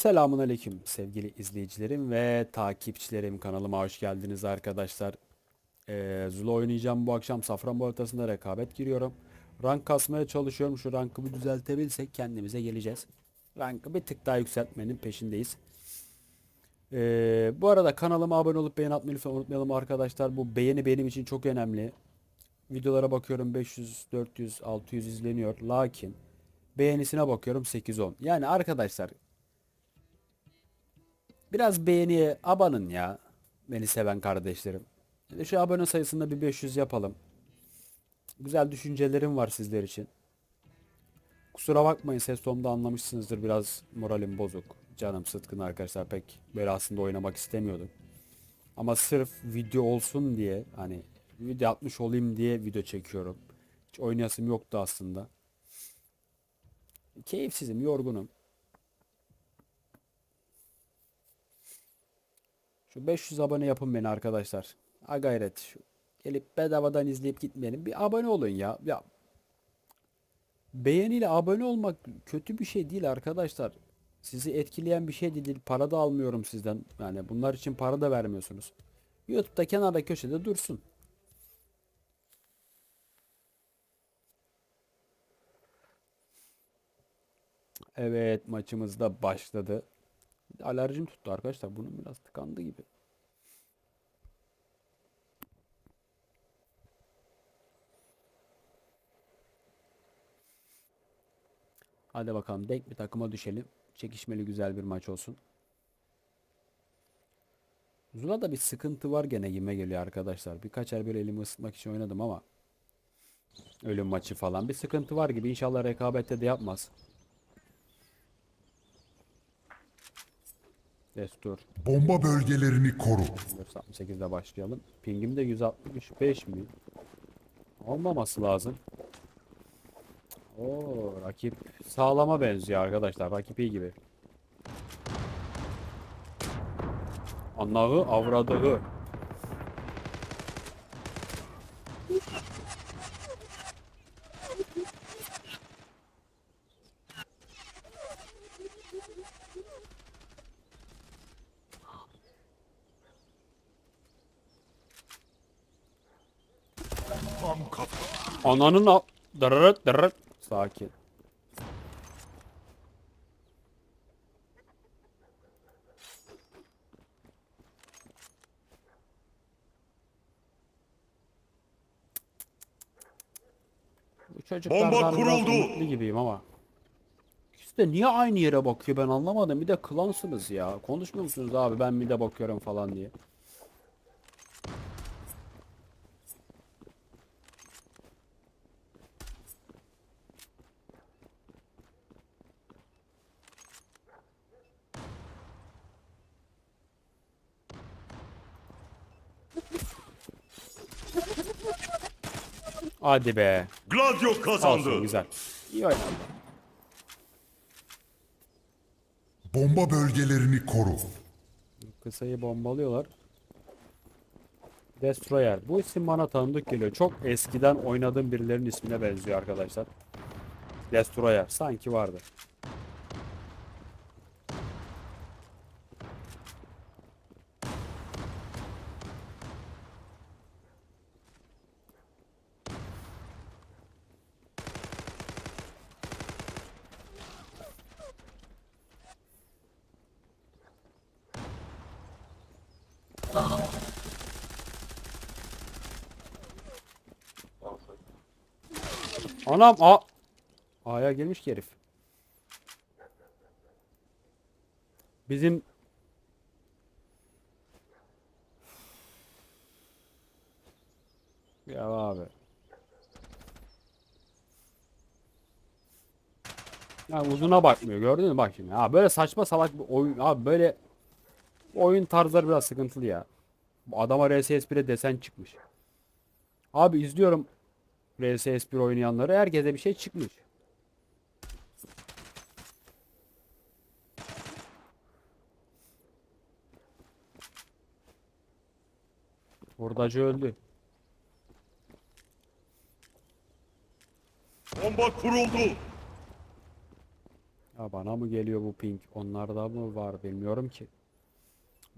Selamun Aleyküm sevgili izleyicilerim ve takipçilerim. Kanalıma hoş geldiniz arkadaşlar. Ee, Zula oynayacağım bu akşam. Safranbolu haritasında rekabet giriyorum. Rank kasmaya çalışıyorum. Şu rankı bir düzeltebilsek kendimize geleceğiz. Rankı bir tık daha yükseltmenin peşindeyiz. Ee, bu arada kanalıma abone olup beğeni atmayı lütfen unutmayalım arkadaşlar. Bu beğeni benim için çok önemli. Videolara bakıyorum 500, 400, 600 izleniyor. Lakin beğenisine bakıyorum 8-10. Yani arkadaşlar Biraz beğeniye abanın ya. Beni seven kardeşlerim. Şu abone sayısında bir 500 yapalım. Güzel düşüncelerim var sizler için. Kusura bakmayın ses tonumda anlamışsınızdır. Biraz moralim bozuk. Canım sıtkın arkadaşlar pek böyle aslında oynamak istemiyordum. Ama sırf video olsun diye hani video atmış olayım diye video çekiyorum. Hiç oynayasım yoktu aslında. Keyifsizim, yorgunum. Şu 500 abone yapın beni arkadaşlar. Ha gayret. Gelip bedavadan izleyip gitmeyelim. Bir abone olun ya. Ya beğeniyle abone olmak kötü bir şey değil arkadaşlar. Sizi etkileyen bir şey değil. Para da almıyorum sizden. Yani bunlar için para da vermiyorsunuz. YouTube'da kenarda köşede dursun. Evet maçımız da başladı. Alerjim tuttu arkadaşlar. Bunun biraz tıkandı gibi. Hadi bakalım denk bir takıma düşelim. Çekişmeli güzel bir maç olsun. Zula'da bir sıkıntı var gene gime geliyor arkadaşlar. Birkaç el böyle elimi ısıtmak için oynadım ama ölüm maçı falan bir sıkıntı var gibi. İnşallah rekabette de yapmaz. Destur. Bomba bölgelerini koru. 468'de başlayalım. Pingim de 165 mi? Olmaması lazım. Oo, rakip sağlama benziyor arkadaşlar. Rakip iyi gibi. Anlağı avradığı. Tam kafa. Ananın a... Dırırıt dırırıt. Sakin. Bu çocuklardan Bomba biraz kuruldu. umutlu gibiyim ama. İkisi de niye aynı yere bakıyor ben anlamadım. Bir de klansınız ya. Konuşmuyor musunuz abi ben bir de bakıyorum falan diye. Hadi be. Gladio Olsun kazandı. güzel. İyi oynadı. Bomba bölgelerini koru. Kısayı bombalıyorlar. Destroyer. Bu isim bana tanıdık geliyor. Çok eskiden oynadığım birilerinin ismine benziyor arkadaşlar. Destroyer. Sanki vardı. Anam a A'ya gelmiş ki herif. Bizim Ya abi. Ya uzuna bakmıyor gördün mü bak şimdi. Ha böyle saçma salak bir oyun abi böyle oyun tarzları biraz sıkıntılı ya. Adama RSS1'e desen çıkmış. Abi izliyorum RSS1 oynayanları herkese bir şey çıkmış. Hurdacı öldü. Bomba kuruldu. Ya bana mı geliyor bu ping? Onlarda mı var bilmiyorum ki.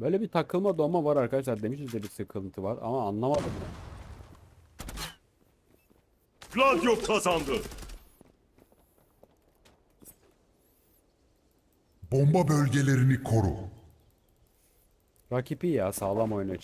Böyle bir takılma donma var arkadaşlar. Demişiz de bir sıkıntı var ama anlamadım ben. Gladio kazandı. Bomba bölgelerini koru. Rakip iyi ya sağlam oynuyor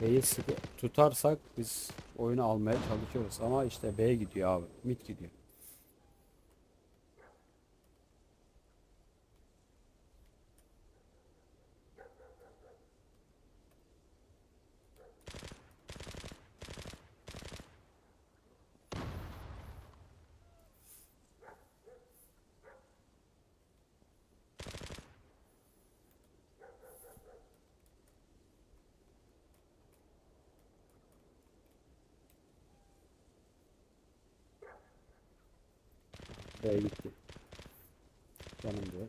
B'yi sıkı tutarsak biz oyunu almaya çalışıyoruz ama işte B gidiyor abi. Mid gidiyor. B gitti. Canım diyor.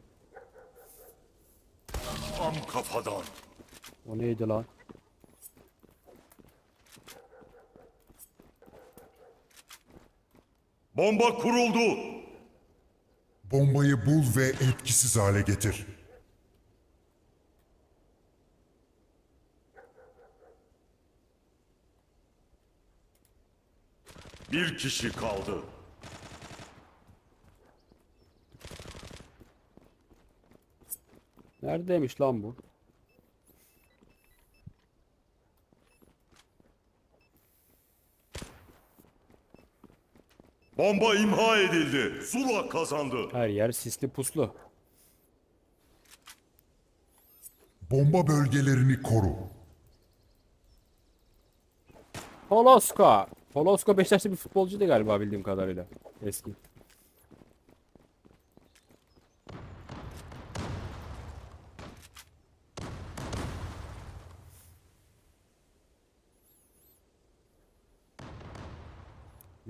Tam kafadan. O neydi lan? Bomba kuruldu. Bombayı bul ve etkisiz hale getir. Bir kişi kaldı. Neredeymiş lan bu? Bomba imha edildi. Zula kazandı. Her yer sisli puslu. Bomba bölgelerini koru. Poloska. Poloska Beşiktaşlı bir futbolcuydu galiba bildiğim kadarıyla. Eski.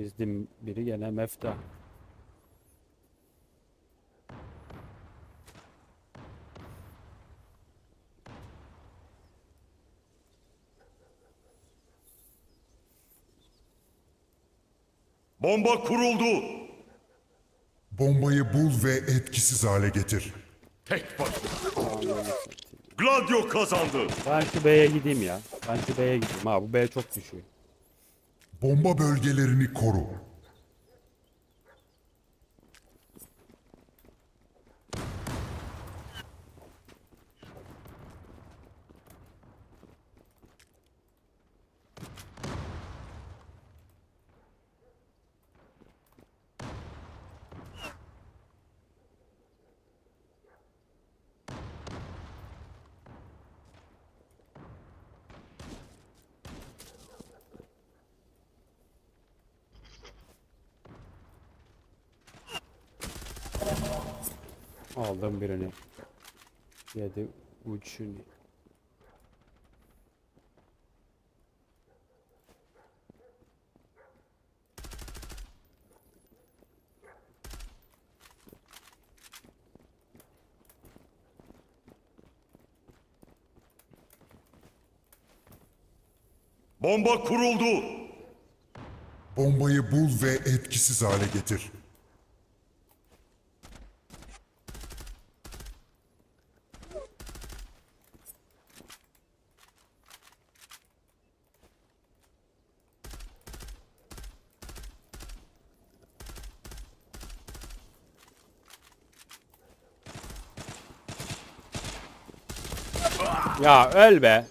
Bizden biri gene mefta. Bomba kuruldu. Bombayı bul ve etkisiz hale getir. Tek başına. Gladio kazandı. Ben şu B'ye gideyim ya. Ben şu B'ye gideyim. Ha bu B çok düşüyor. Bomba bölgelerini koru. Aldım birini. Yedi uçunu. Bomba kuruldu. Bombayı bul ve etkisiz hale getir. Ya öl be.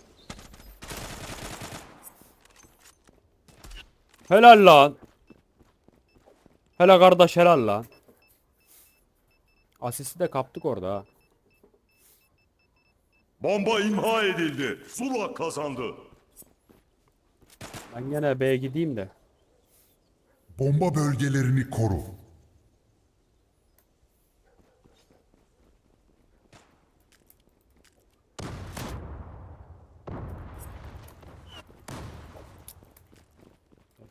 Helal lan. Helal kardeş helal lan. Asisti de kaptık orada ha. Bomba imha edildi. Zula kazandı. Ben gene B'ye gideyim de. Bomba bölgelerini koru.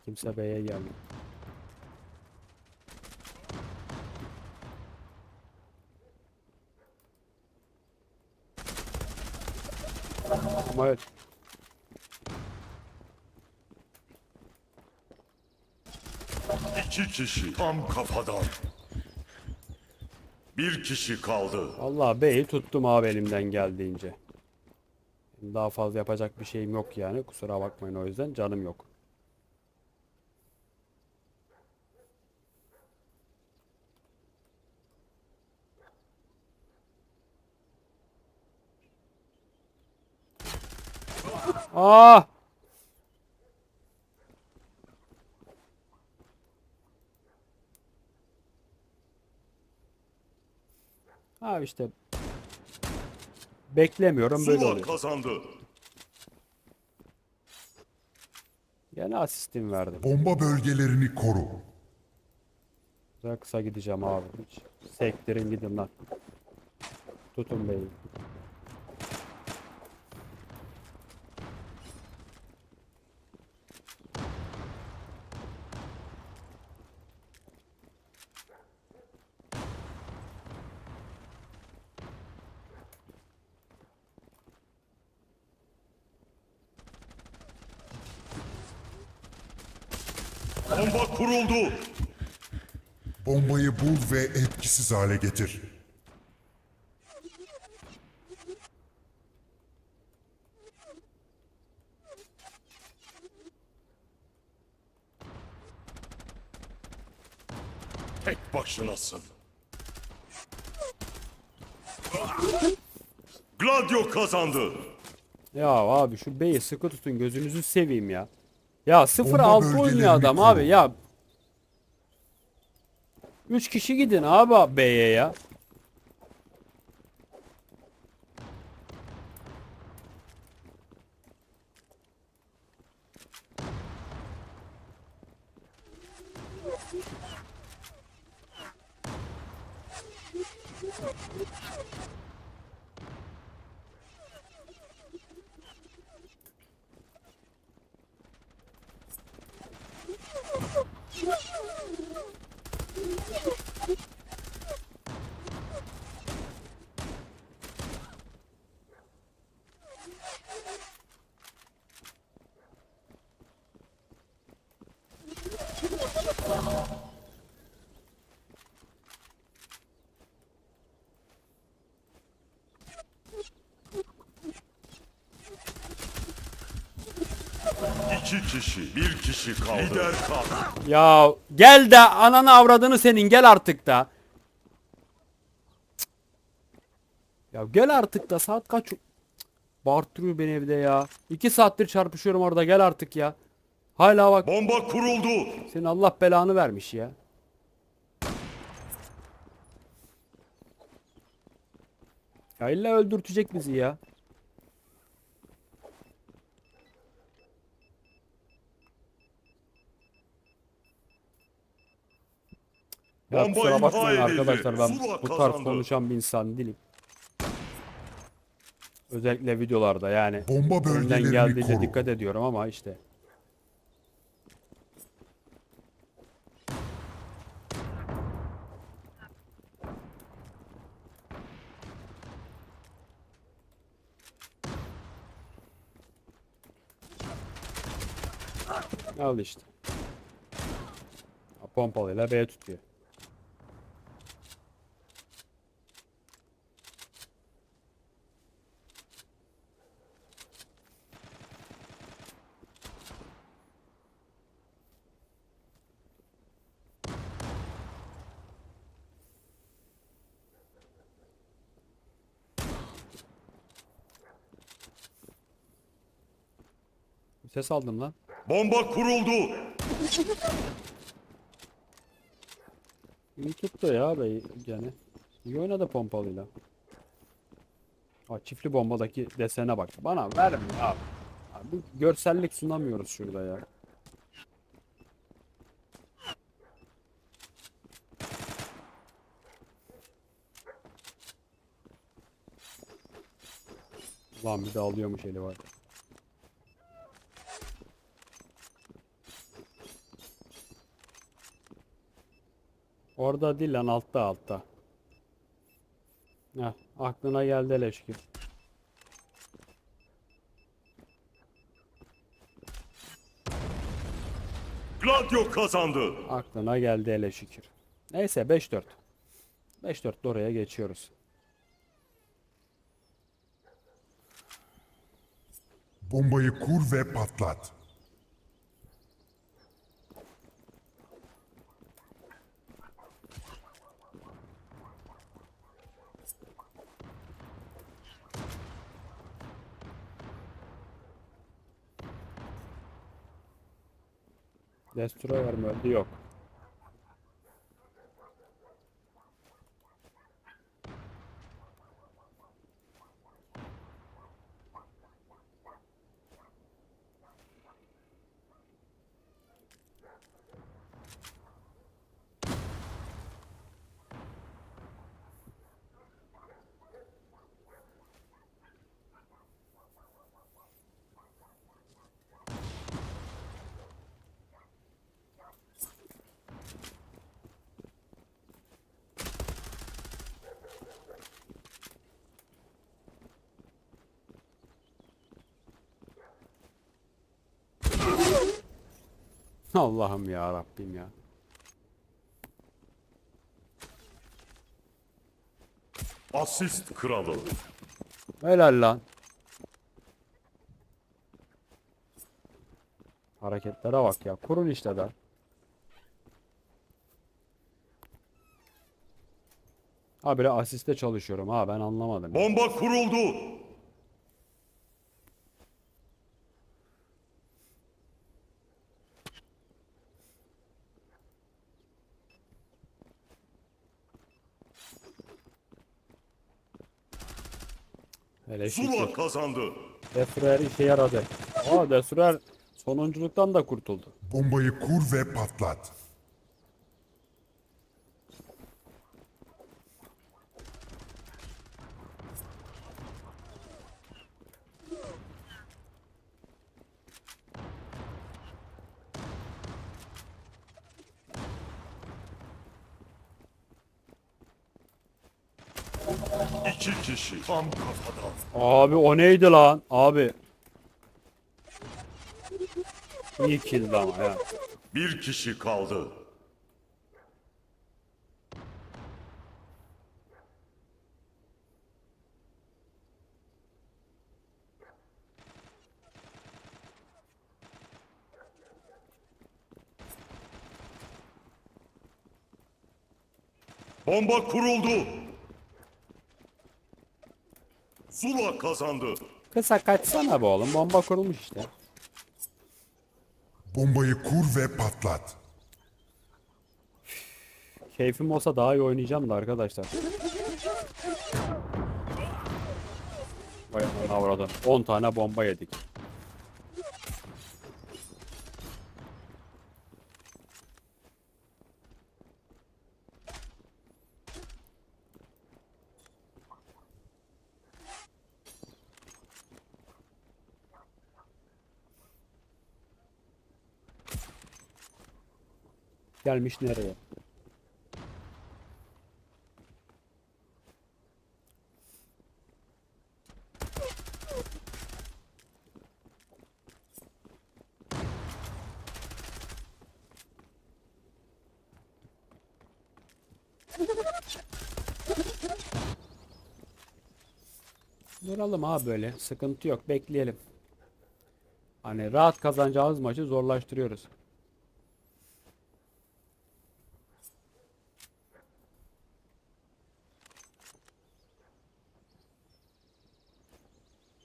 Kimse B'ye gelmiyor. Ama evet. İki kişi tam kafadan. Bir kişi kaldı. Vallahi B'yi tuttum abi elimden geldiğince. Daha fazla yapacak bir şeyim yok yani. Kusura bakmayın o yüzden canım yok. Aa! Abi işte beklemiyorum böyle Zula oluyor. kazandı. Gene asistim verdim. Bomba bölgelerini koru. Daha kısa gideceğim abi. Hiç sektirin gidin lan. Tutun beyi. Bomba kuruldu. Bombayı bul ve etkisiz hale getir. Tek başınasın. Gladio kazandı. Ya abi şu beyi sıkı tutun gözünüzü seveyim ya. Ya 0-6 Bomba oynuyor bölgelerini adam koru. abi ya. 3 kişi gidin abi B'ye ya. İki kişi, bir kişi kaldı. Lider kaldı. Ya gel de ananı avradını senin gel artık da. Cık. Ya gel artık da saat kaç? Cık. Bağırtırıyor beni evde ya. İki saattir çarpışıyorum orada gel artık ya. Hala bak Bomba kuruldu. senin Allah belanı vermiş ya. Ya illa öldürtecek bizi ya. Ya Bomba kusura imha bakmayın edildi. arkadaşlar ben Zula bu tarz kazandı. konuşan bir insan değilim. Özellikle videolarda yani. Bomba bölgelerini geldiğince koru. dikkat ediyorum ama işte. Al işte. Ha, Pompalıyla B tutuyor. Ses aldım lan. Bomba kuruldu. İyi tuttu ya bey yani. İyi oynadı pompalıyla. Aa, çiftli bombadaki desene bak. Bana verme abi. Abi görsellik sunamıyoruz şurada ya. Lan bir de alıyormuş eli var. Orada değil lan altta altta. Heh, aklına geldi şükür. Gladio kazandı. Aklına geldi hele şükür. Neyse 5-4. 5-4 de oraya geçiyoruz. Bombayı kur ve patlat. Destroyer mi öldü? Yok. Allah'ım ya Rabbim ya. Asist kralı. Helal lan. Hareketlere bak ya. Kurun işte de. Ha böyle asiste çalışıyorum ha ben anlamadım. Bomba kuruldu. Zula kazandı. Destroyer işe yaradı. Aa Destroyer sonunculuktan da kurtuldu. Bombayı kur ve patlat. İki kişi tam kafadan. Abi o neydi lan? Abi. İyi killdi ama ya. Bir kişi kaldı. Bomba kuruldu. Zula kazandı. Kısa kaçsana be oğlum. Bomba kurulmuş işte. Bombayı kur ve patlat. Keyfim olsa daha iyi oynayacağım da arkadaşlar. Vay anana avradım. 10 tane bomba yedik. Gelmiş nereye? Duralım abi böyle. Sıkıntı yok. Bekleyelim. Hani rahat kazanacağımız maçı zorlaştırıyoruz.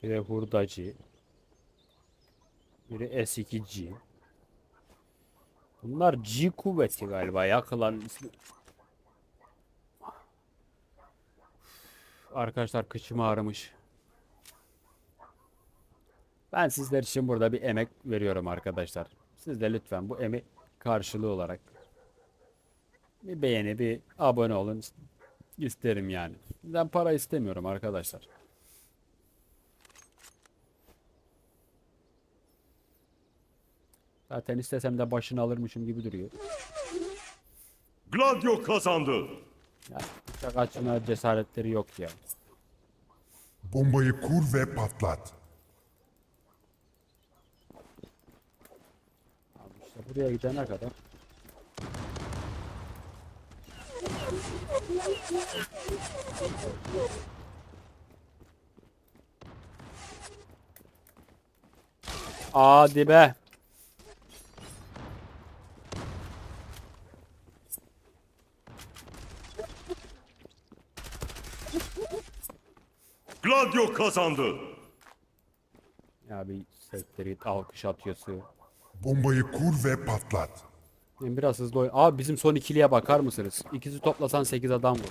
Biri hurdacı. Biri S2G. Bunlar G kuvveti galiba yakılan ismi. Arkadaşlar kıçım ağrımış. Ben sizler için burada bir emek veriyorum arkadaşlar. Siz de lütfen bu emek karşılığı olarak bir beğeni, bir abone olun isterim yani. Ben para istemiyorum arkadaşlar. Zaten istesem de başını alırmışım gibi duruyor. Gladio kazandı. Ya, açma cesaretleri yok ya. Bombayı kur ve patlat. Abi işte buraya gidene kadar. Hadi be. Gladio kazandı. Ya bir sektir git alkış atıyorsun. Bombayı kur ve patlat. Ben biraz hızlı oyn- Abi bizim son ikiliye bakar mısınız? İkisi toplasan 8 adam vurdu.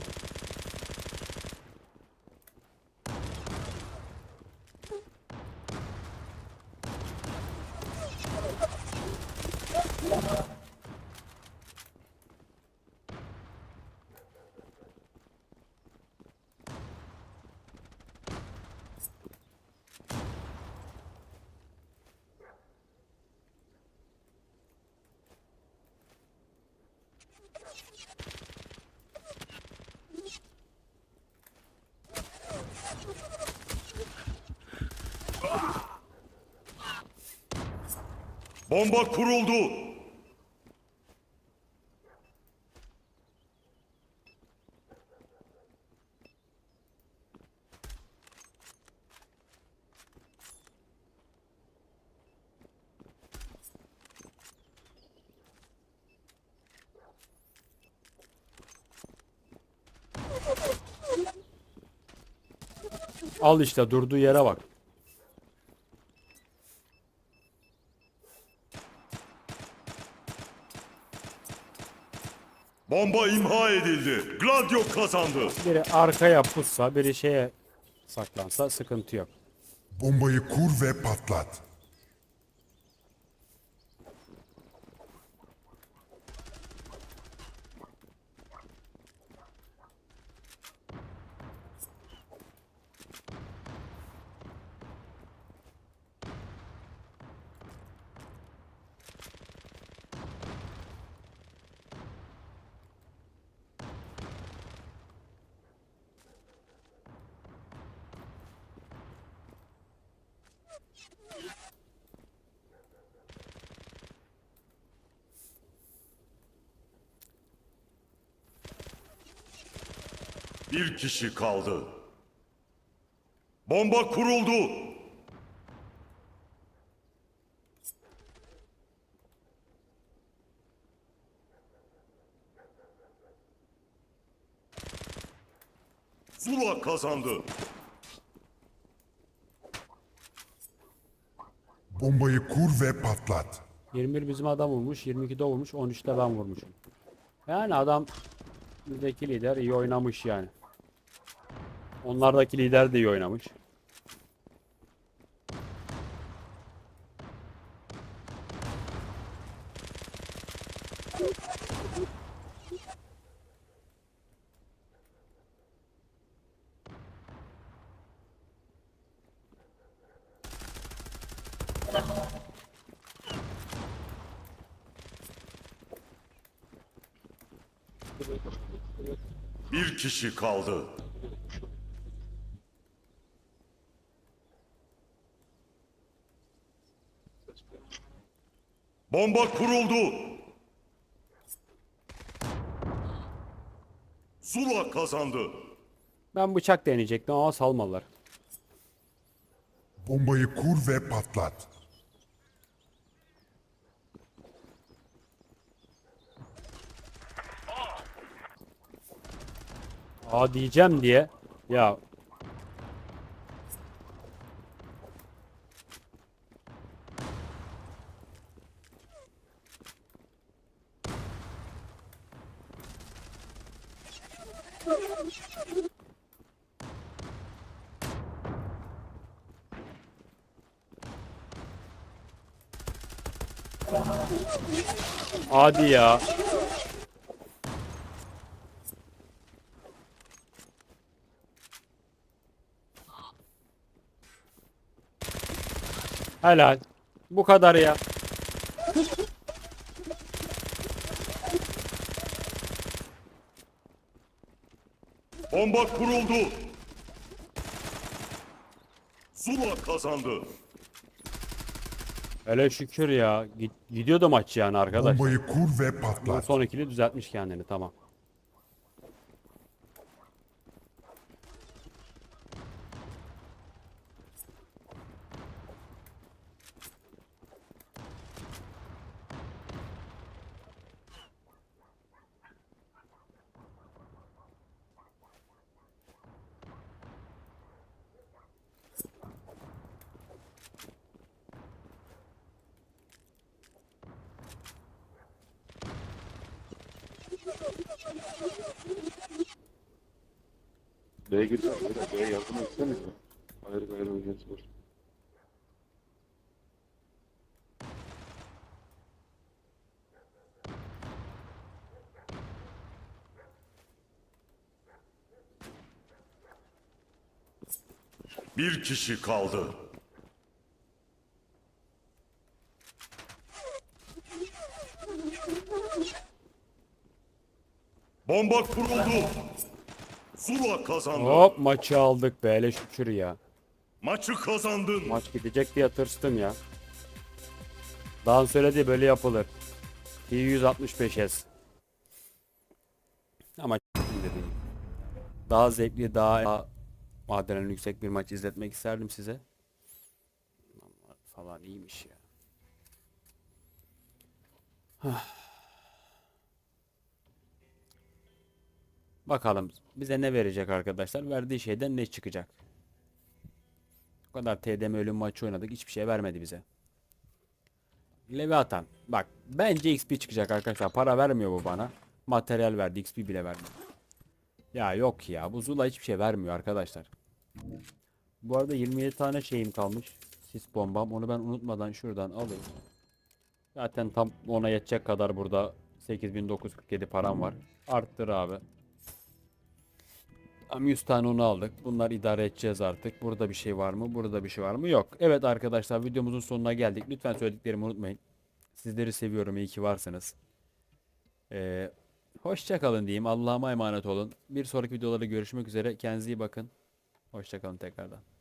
Bomba kuruldu. Al işte durduğu yere bak. Bomba imha edildi. Gladio kazandı. Biri arkaya pussa, biri şeye saklansa sıkıntı yok. Bombayı kur ve patlat. Bir kişi kaldı. Bomba kuruldu. Zula kazandı. Bombayı kur ve patlat. 21 bizim adam vurmuş, 22 de vurmuş, 13 de ben vurmuşum. Yani adam bizdeki lider iyi oynamış yani. Onlardaki lider de iyi oynamış. Bir kişi kaldı. Bomba kuruldu. Zula kazandı. Ben bıçak deneyecektim ama salmadılar. Bombayı kur ve patlat. Aa diyeceğim diye. Ya Hadi ya. Helal. Bu kadar ya. Bomba kuruldu. Zula kazandı. Hele şükür ya. Gid- Gidiyordu maç yani arkadaş. Bombayı kur ve patlat. son ikili düzeltmiş kendini tamam. B'ye gir. B'ye B'ye yardım etsene. Oynayası var. Bir kişi kaldı. Bomba kuruldu. Zula kazandı. Hop maçı aldık be hele şükür ya. Maçı kazandın. Maç gidecek diye tırstım ya. Daha söyledi böyle yapılır. 165S. Ama. Daha zevkli, daha adrenalin yüksek bir maç izletmek isterdim size. Falan iyiymiş ya. Bakalım bize ne verecek arkadaşlar? Verdiği şeyden ne çıkacak? Kadar TDM ölüm maçı oynadık. Hiçbir şey vermedi bize. Leviathan. Bak bence XP çıkacak arkadaşlar. Para vermiyor bu bana. Materyal verdi. XP bile vermiyor. Ya yok ya. Bu Zula hiçbir şey vermiyor arkadaşlar. Bu arada 27 tane şeyim kalmış. Sis bombam. Onu ben unutmadan şuradan alayım. Zaten tam ona yetecek kadar burada 8947 param var. Arttır abi. Tam 100 tane onu aldık. Bunlar idare edeceğiz artık. Burada bir şey var mı? Burada bir şey var mı? Yok. Evet arkadaşlar videomuzun sonuna geldik. Lütfen söylediklerimi unutmayın. Sizleri seviyorum. İyi ki varsınız. Ee, hoşça kalın diyeyim. Allah'ıma emanet olun. Bir sonraki videolarda görüşmek üzere. Kendinize iyi bakın. Hoşça kalın tekrardan.